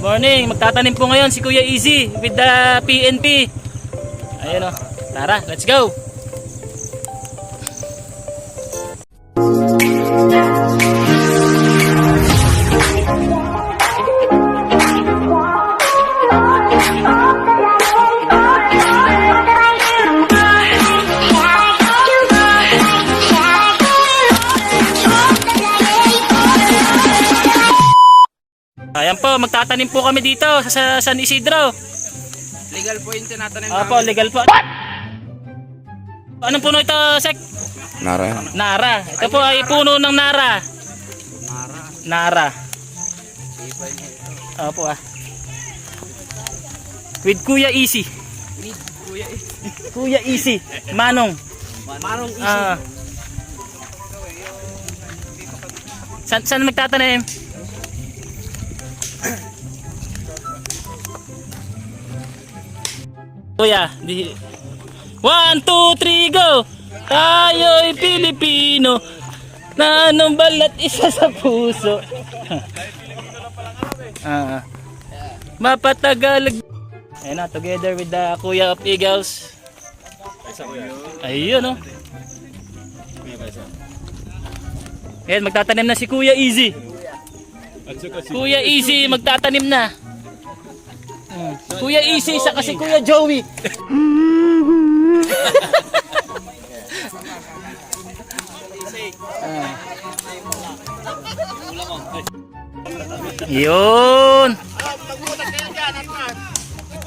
Morning, magtatanim po ngayon si Kuya Easy with the PNP. Ayun o. Tara, let's go. Ayan po, magtatanim po kami dito sa, sa San Isidro. Legal po yung tinatanim Opo, legal po. Anong puno ito, Sek? Nara. Nara. Ito po ay puno ng Nara. Nara. Sipay niya ito. Opo ah. With Kuya Easy. Mid, kuya eh. Kuya Easy. Manong. Marong easy. Ah. San, saan magtatanim? Kuya, di... One, two, three, go! Tayo'y Pilipino na anong balat isa sa puso. ah. Mapatagal. Ayun na, together with the Kuya of Eagles. Ayun oh. Ayan, magtatanim na si Kuya Easy. Kuya Easy, magtatanim na. Kuya Easy, sa kasi Kuya Joey. Ah. Yun.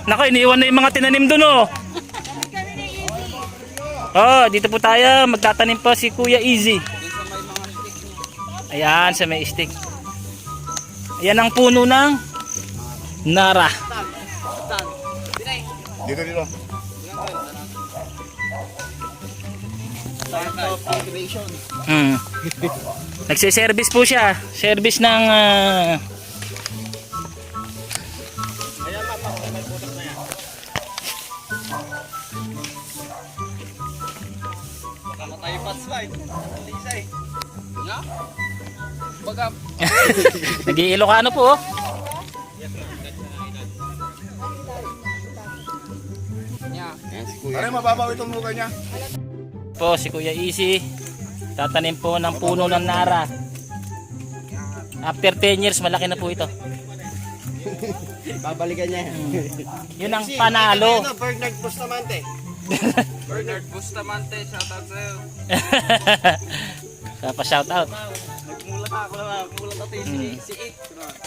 Nako, iniwan na yung mga tinanim doon oh. Oh, dito po tayo. Magtatanim po si Kuya Easy. Ayan, sa may stick. Ayan ang puno ng Nara. Dito, dito. Hmm. Nagsiservice po siya. Service ng ah, Kamatay pa slide. Lisay. Nga? Baga, nag-iilocano po. oh. Kuya. Aray, mababaw itong mukha niya. Po si Kuya Easy. Tatanim po ng puno ng Nara. After 10 years, malaki na po ito. Babalikan niya. Yun ang panalo. Bernard Bustamante. Bernard Bustamante, shoutout sa'yo. Kaya pa shout out. Nagmula ka ako lang, nagmula ka tayo si, si It.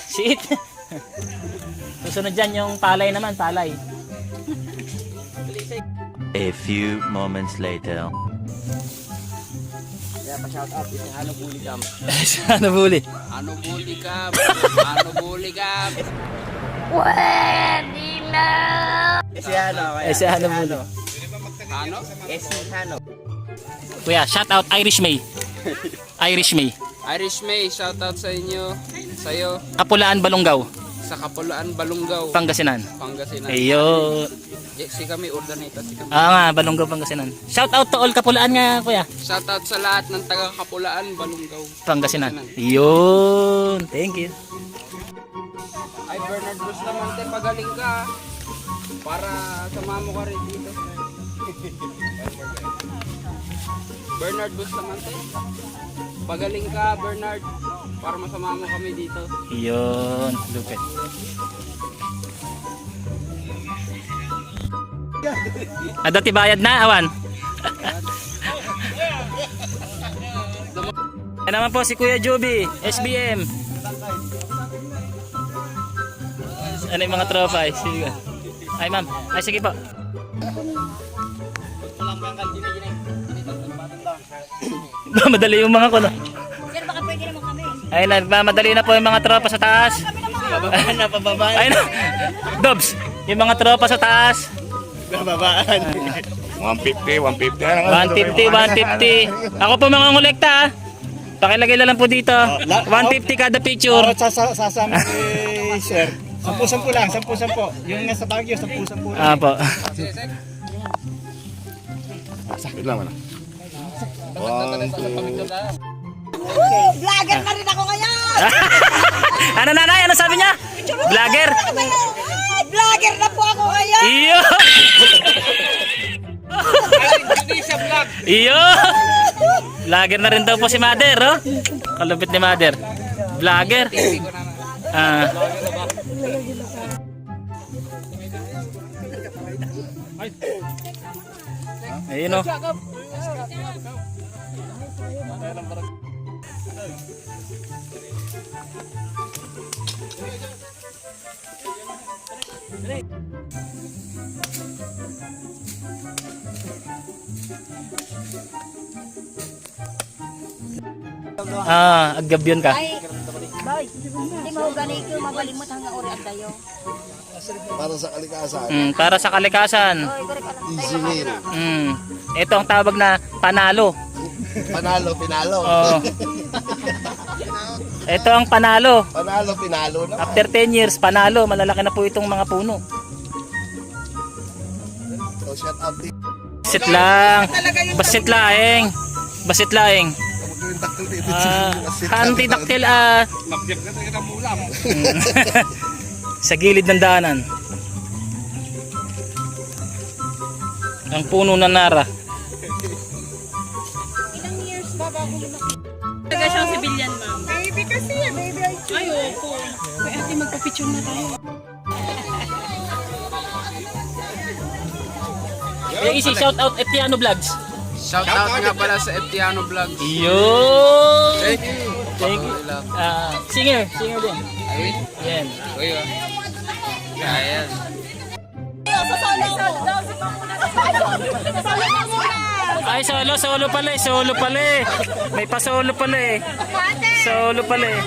Si It. Susunod dyan yung palay naman, palay. A few moments later. Kaya pa shoutout, isang ano bully cam. ano buli? Ano bully cam? Ano bully cam? Eh, si ano, Eh, si ano? Ano? Eh, si Hano. Kuya, shout out Irish May. Irish May. Irish May, shoutout sa inyo. Sa'yo. Kapulaan Balonggaw, Sa Kapulaan, Balungaw, Pangasinan. Pangasinan. Ayun. Si kami, Urdaneta. Si kami. Ah nga, Balonggaw, Pangasinan. Shout out to all Kapulaan nga, kuya. Shoutout sa lahat ng taga Kapulaan, Balungaw. Pangasinan. Yun. Thank you. Ay, Bernard Bustamante, pagaling ka. ah. Para samahan mo ka rin dito. Bernard Bustamante, pagaling ka, Bernard. Para masama mo kami dito. Yun. Lupit. Ah, dati bayad na, awan. Yan naman po si Kuya Joby, SBM. Ano yung mga tropa? eh? Sige. Ay ma'am, ay sige po. Madali yung mga pwede naman kami. Ay, nagmamadali na po yung mga tropa sa taas. Babaan na, pababaan. Ay, na. Dobs, yung mga tropa sa taas. Babaan. 150, 150. Ano, 150, 150. Ako po mga ngolekta ah. Pakilagay na lang po dito. 150 kada picture. Para sa sasama kay sir. Sampu-sampu lang, sampu-sampu. Yung nasa Baguio, sampu-sampu lang. Ah po. Wait lang, wala. One, two. Vlogger na rin ako ngayon! ano nanay? Ano sabi niya? Vlogger? Vlogger na po ako ngayon! Iyo! Iyo! Vlogger na rin daw po si Mother, oh. Kalupit ni Mother. Vlogger. Ah. Ayun oh. Ah, agabyon ka. Ay, boy, hindi mo gani ko mabalimot hanggang uri at tayo. Para sa kalikasan. Mm, para sa kalikasan. Meal. Mm. Ito ang tawag na panalo. Panalo, pinalo. Oh. Ito ang panalo. Panalo, pinalo na. After 10 years, panalo. Malalaki na po itong mga puno. So, shout out din. Basit lang. Basit laeng. Basit laeng. Ah, antidactyl ah. sa gilid ng daanan. Ang puno na nara. Taga siyang civilian, ma'am. Baby kasi, baby. Ay, opo. Kaya ate, magpa-picture na tayo. Eh, easy shout out Etiano Vlogs. Shout out nga pala sa Etiano Vlogs. Yo! Thank you. Thank you. Ah, singer, singer din. Ayun. Yan. Uy, oh. Ayan. Ay, solo, solo pala eh, solo pala eh. May pa-solo pala eh. Solo pala eh.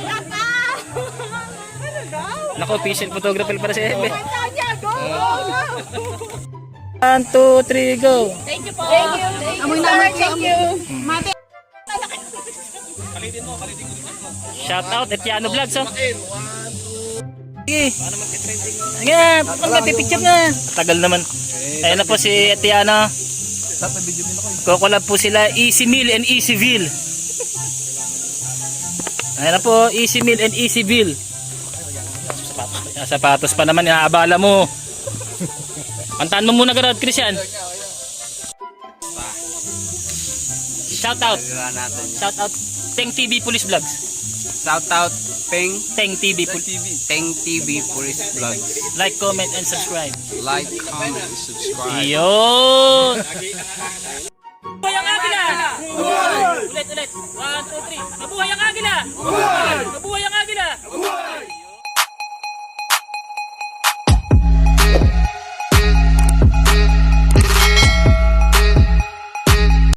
Naku, official photographer para si Ebe. One, two, three, go! Thank you po. Thank you. Amoy na Thank you. Mate. Shout out, Etiano Vlogs, oh. Sige. Nga, magpipicture na. Tagal naman. Ayan na po si Etiano. Kukulab po sila Easy Meal and Easyville. Ayan na po, Easy Meal and Easyville. Sapatos, sapatos pa naman, inaabala mo. Kantaan mo muna garod, Christian. Shout out. Shout out. Teng TV Police Vlogs. Shout out Peng Teng TV Police. TV. Peng TV Police Vlogs. Like, comment, and subscribe. Like, comment, and subscribe. Yun! Mabuhay ang agila! Ulit, ulit. One, two, three. Mabuhay ang agila!